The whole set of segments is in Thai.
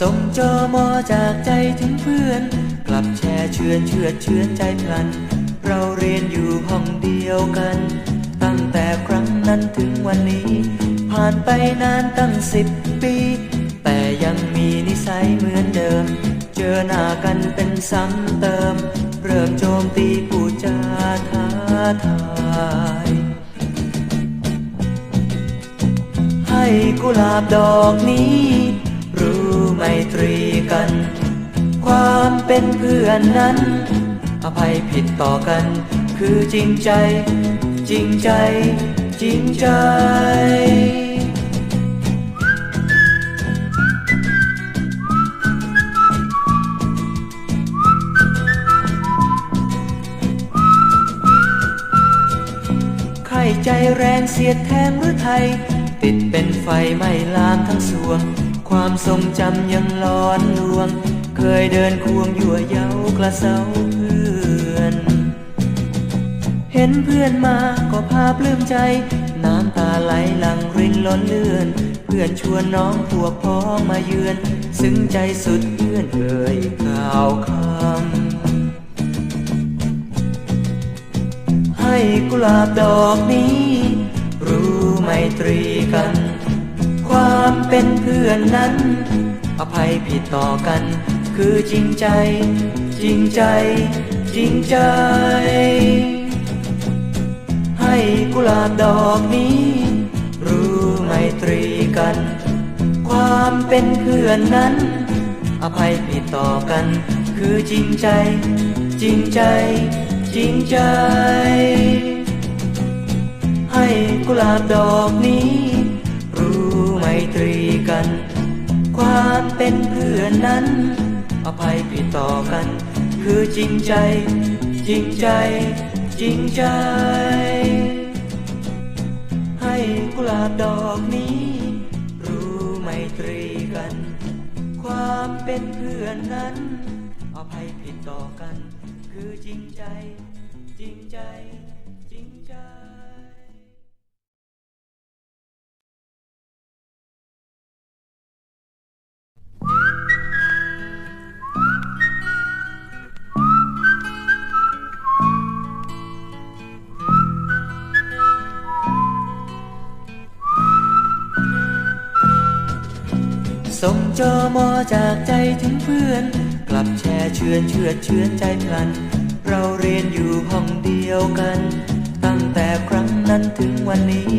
ส่งจอมอจากใจถึงเพื่อน กลับแชร์เชือนเชือดเชือนใจพลัน เราเรียนอยู่ห้องเดียวกัน ตั้งแต่ครั้งนั้นถึงวันนี้ ผ่านไปนานตั้งสิบปี แต่ยังมีนิสัยเหมือนเดิม เจอหน้ากันเป็นซ้ำเติม เริ่มโจมตีปูจาท้าทายให้กุหลาบดอกนี้ รู้ไมตรีกัน ความเป็นเพื่อนนั้น อภัยผิดต่อกัน คือจริงใจ จริงใจ จริงใจใครใจแรงเสียดแทงหรือไทย ติดเป็นไฟไม้ลามทั้งสวง ความทรงจำยังร้อนลวง เคยเดินควงยั่วเย้ากระเซาเพื่อน เห็นเพื่อนมาก็ภาพลืมใจ น้ำตาไหลหลังรินล้นเลื่อน เพื่อนชวนน้องพวกพ้องมาเยือน ซึ้งใจสุดเพื่อนเอ่ยกล่าวคำให้กุหลาบดอกนี้ รู้ไมตรีกัน ความเป็นเพื่อนนั้น อภัยผิดต่อกัน คือจริงใจ จริงใจ จริงใจ ให้กุหลาบดอกนี้ รู้ไมตรีกัน ความเป็นเพื่อนนั้น อภัยผิดต่อกัน คือจริงใจ จริงใจ จริงใจ ให้กุหลาบดอกนี้ ตรีกัน ความเป็นเพื่อนนั้น อภัยผิดต่อกัน คือจริงใจ จริงใจ จริงใจ ให้กุหลาบดอกนี้ รู้ไมตรีกัน ความเป็นเพื่อนนั้น อภัยผิดต่อกัน คือจริงใจ จริงใจ จริงใจ ส่งจอมอจากใจถึงเพื่อน กลับแชร์เชือนเชือดเชือนใจพลัน เราเรียนอยู่ห้องเดียวกัน ตั้งแต่ครั้งนั้นถึงวันนี้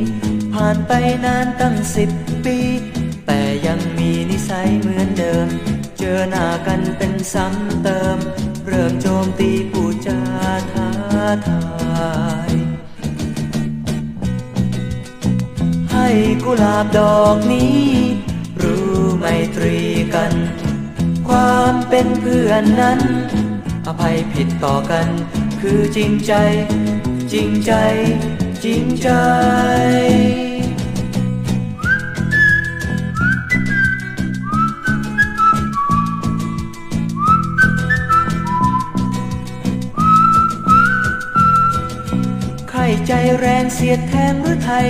ผ่านไปนานตั้งสิบปี แต่ยังมีนิสัยเหมือนเดิม เจอหน้ากันเป็นซ้ำเติม เริ่มโจมตีปูดจาท้าทายให้กุหลาบดอกนี้ ไมตรีกัน ความเป็นเพื่อนนั้น อภัยผิดต่อกัน คือจริงใจ จริงใจ จริงใจใครใจแรงเสียดแทงหรือไทย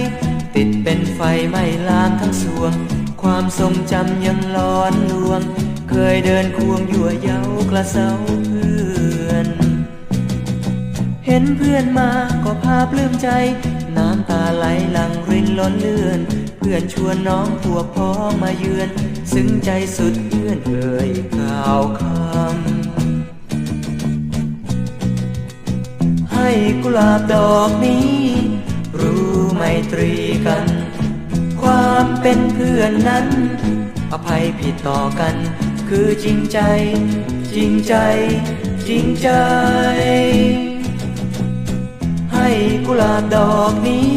ติดเป็นไฟไหม้ลามทั้งสวง ความทรงจำยังร้อนลวง เคยเดินควงยั่วเย้ากระเซาเพื่อน เห็นเพื่อนมาก็ภาพลืมใจ น้ำตาไหลหลังรินล้นเลื่อน เพื่อนชวนน้องพวกพ้องมาเยือน ซึ้งใจสุดเพื่อนเอ่ยกล่าวคำให้กุหลาบดอกนี้ รู้ไมตรี ความเป็นเพื่อนนั้น อภัยผิดต่อกัน คือจริงใจ จริงใจ จริงใจ ให้กุหลาบดอกนี้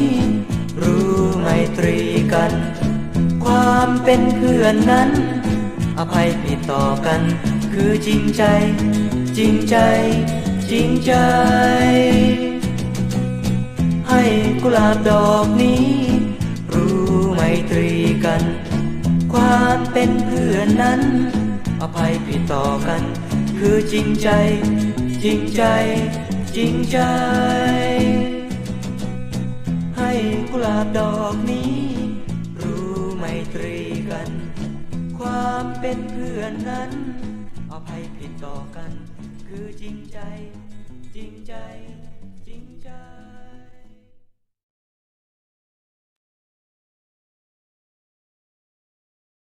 รู้ไมตรีกัน ความเป็นเพื่อนนั้น อภัยผิดต่อกัน คือจริงใจ จริงใจ จริงใจ ให้กุหลาบดอกนี้ ตรีกัน ความเป็นเพื่อนนั้น อภัยผิดต่อกัน คือจริงใจ จริงใจ จริงใจ ให้กุหลาบดอกนี้ รู้ไมตรีกัน ความเป็นเพื่อนนั้น อภัยผิดต่อกัน คือจริงใจ จริงใจ จริงใจ